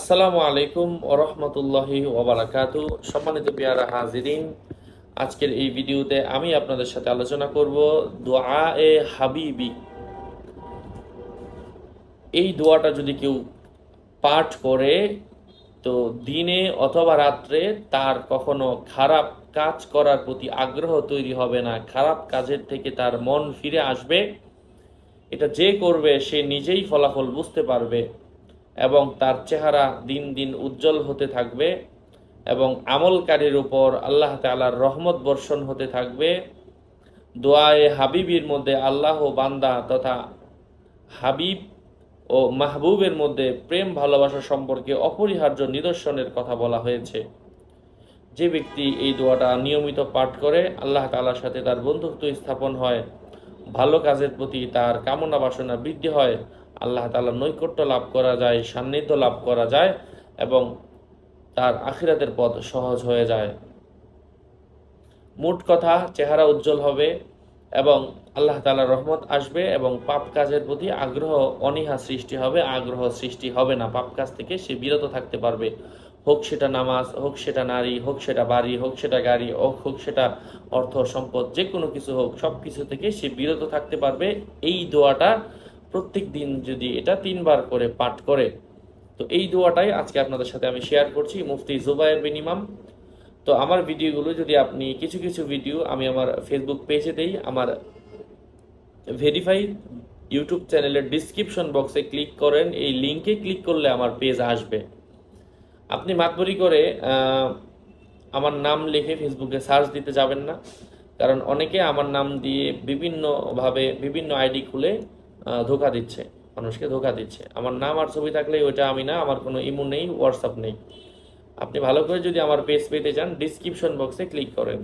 আসসালামু আলাইকুম ওরহমতুল্লাহি ওবরাকাতু সম্মানিত পেয়ারা হাজিরিন, আজকের এই ভিডিওতে আমি আপনাদের সাথে আলোচনা করব দোয়া এ হাবিবি। এই দোয়াটা যদি কেউ পাঠ করে, তো দিনে অথবা রাত্রে তার কখনো খারাপ কাজ করার প্রতি আগ্রহ তৈরি হবে না, খারাপ কাজের থেকে তার মন ফিরে আসবে। এটা যে করবে, সে নিজেই ফলাফল বুঝতে পারবে। এবং তার চেহারা দিন দিন উজ্জ্বল হতে থাকবে এবং আমলকারীর উপর আল্লাহ তালার রহমত বর্ষণ হতে থাকবে। দোয়ায়ে হাবিবির মধ্যে আল্লাহ বান্দা তথা হাবিব ও মাহবুবের মধ্যে প্রেম, ভালোবাসা সম্পর্কে অপরিহার্য নিদর্শনের কথা বলা হয়েছে। যে ব্যক্তি এই দোয়াটা নিয়মিত পাঠ করে, আল্লাহ তালার সাথে তার বন্ধুত্ব স্থাপন হয়, ভালো কাজের প্রতি তার কামনা বাসনা বৃদ্ধি হয় আল্লাহ তালার নৈকট্য লাভ করা যায়, সান্নিধ্য লাভ করা যায় এবং তার আখিরাতের পথ সহজ হয়ে যায়। মোট কথা, চেহারা উজ্জ্বল হবে এবং আল্লাহ তালার রহমত আসবে এবং পাপ কাজের প্রতি আগ্রহ, অনীহা সৃষ্টি হবে, আগ্রহ সৃষ্টি হবে না। পাপ কাজ থেকে সে বিরত থাকতে পারবে। হোক সেটা নামাজ, হোক সেটা নারী, হোক সেটা বাড়ি, হোক সেটা গাড়ি, হোক হোক সেটা অর্থ, সম্পদ যে কোনো কিছু হোক সব কিছু থেকে সে বিরত থাকতে পারবে। এই দোয়াটা প্রত্যেক দিন যদি এটা তিনবার করে পাঠ করে, তো এই দোয়াটাই আজকে আপনাদের সাথে আমি শেয়ার করছি, মুফতি জুবায়ের বিন ইমাম। তো আমার ভিডিওগুলো যদি আপনি, কিছু কিছু ভিডিও আমি আমার ফেসবুক পেজে দেই, আমার ভেরিফাই ইউটিউব চ্যানেলের ডিসক্রিপশন বক্সে ক্লিক করেন, এই লিঙ্কে ক্লিক করলে আমার পেজ আসবে। আপনি মাতবরি করে আমার নাম লিখে ফেসবুকে সার্চ দিতে যাবেন না, কারণ অনেকে আমার নাম দিয়ে বিভিন্নভাবে, বিভিন্ন আইডি খুলে ধোকা দিচ্ছে, মানুষকে ধোকা দিচ্ছে। আমার নাম আর ছবি থাকলে ওইটা আমি না, আমার কোনো ইমো নেই হোয়াটসঅ্যাপ নেই। আপনি ভালো করে যদি আমার পেজ পেতে চান ডিসক্রিপশন বক্সে ক্লিক করেন।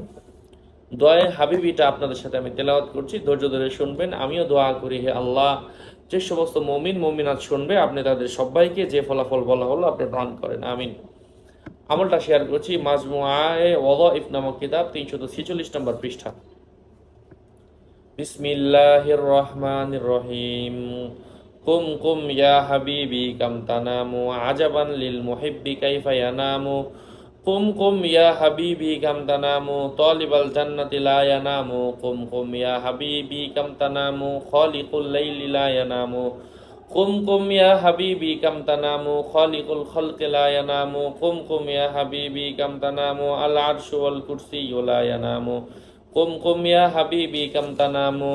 দোয়ায় হাবিবিটা আপনাদের সাথে আমি তেলাওয়াত করছি, ধৈর্য ধরে শুনবেন। আমিও দোয়া করি, হে আল্লাহ, যে সমস্ত মমিন, মমিনাত শুনবে, আপনি তাদের সবাইকে যে ফলাফল বলা হলো, আপনি দান করেন। আমিন। আমলটা শেয়ার করছি, মাজমুআয়ে ওয়াদাইফ নামক কিতাব, তিনশত ছেচল্লিশ নম্বর পৃষ্ঠা। বিসমিল্লাহির রহমানির রহিম কুম কুম ইয়া হাবিবি কাম তানামু আজাবান লিল মুহিব্বি কাইফা ইয়ানামু। কুম কুম ইয়া হাবিবি কাম তানামু তালিবাল জান্নাতি লা ইয়ানামু। কুম কুম ইয়া হাবিবি কাম তানামু খালিকুল লাইলি লা ইয়ানামু। কুম কুম ইয়া হাবিবি কাম তানামু খালিকুল খালকি লা ইয়ানামু। কুম কুম ইয়া হাবিবি কাম তানামু আল আরশু ওয়াল কুরসিয়্যু লা ইয়ানামু। কুম কুমিয়া হাবিবি কামতানামু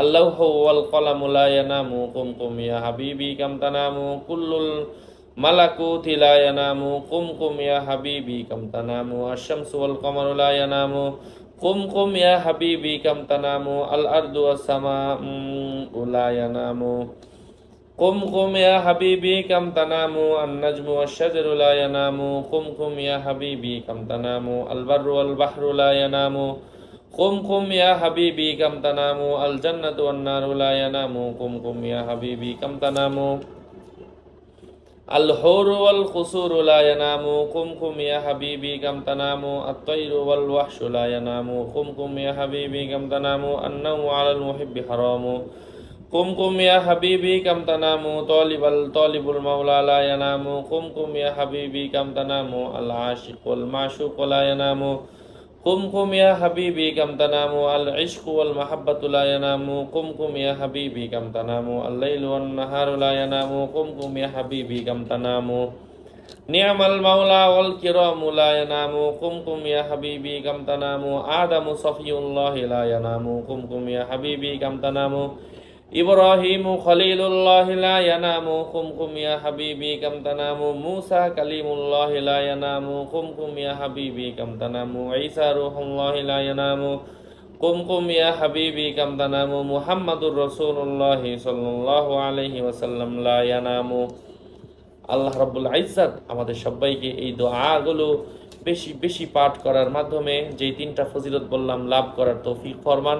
আল্লাহ হওয়াল কলামুলা ইয়ানামু। কুম কুমিয়া হাবিবি কামতানামু কুল্লুল মালাকু থিলায়ানামু কুম কুমিয়া হাবিবি কামতানামু আশামসু ওয়াল কমারুলা ইয়ানামু। কুম কুম ইয়া হাবিবি কামতানামু আল আরদু আসামা উলা ইয়ানামু। কুম কুম ইয়া হাবিবি কামতানামু আন নাজমু কুম কুম হাবিবি কামতানামু আল বাররু কুম কুম ইয়া হাবিবি কাম তানামু আল জান্নাতু ওয়ান নারু লা ইয়ানামু কুম কুম ইয়া হাবিবি কাম তানামু আল হুর ওয়াল খুসুর লা ইয়ানামু কুম কুম ইয়া হাবিবি কাম তানামু আত তায়রু ওয়াল ওয়াহশু লা ইয়ানামু কুম কুম ইয়া হাবিবি কাম তানামু আন্নাহু আলাল মুহিব্বি হারামু কুম কুম ইয়া হাবিবি কাম তানামু তালিবাল তালিবুল মাওলা লা ইয়ানামু কুম কুম ইয়া হাবিবি কাম তানামু আল আশিকুল ওয়াল মাশুক লা ইয়ানামু قم قم يا حبيبي كم تنام العشق والمحبة لا ينام قم قم يا حبيبي كم تنام الليل والنهار لا ينام قم قم يا حبيبي كم تنام نعم المولى والكرام لا ينام قم قم يا حبيبي كم تنام آدم صفي الله لا ينام قم قم يا حبيبي كم تنام إبراهيم خليل الله لا ينام قم قم يا حبيبي كم تنام موسى كليم الله لا ينام قم قم يا حبيبي كم تنام عيسى روح الله لا ينام قم قم يا حبيبي كم تنام محمد رسول الله صلى الله عليه وسلم لا ينام আল্লাহ রাব্বুল ইজ্জাত আমাদের সবাইকে এই দোয়াগুলো বেশি বেশি পাঠ করার মাধ্যমে যেই তিনটা ফজিলত বললাম লাভ করার তৌফিক ফরমান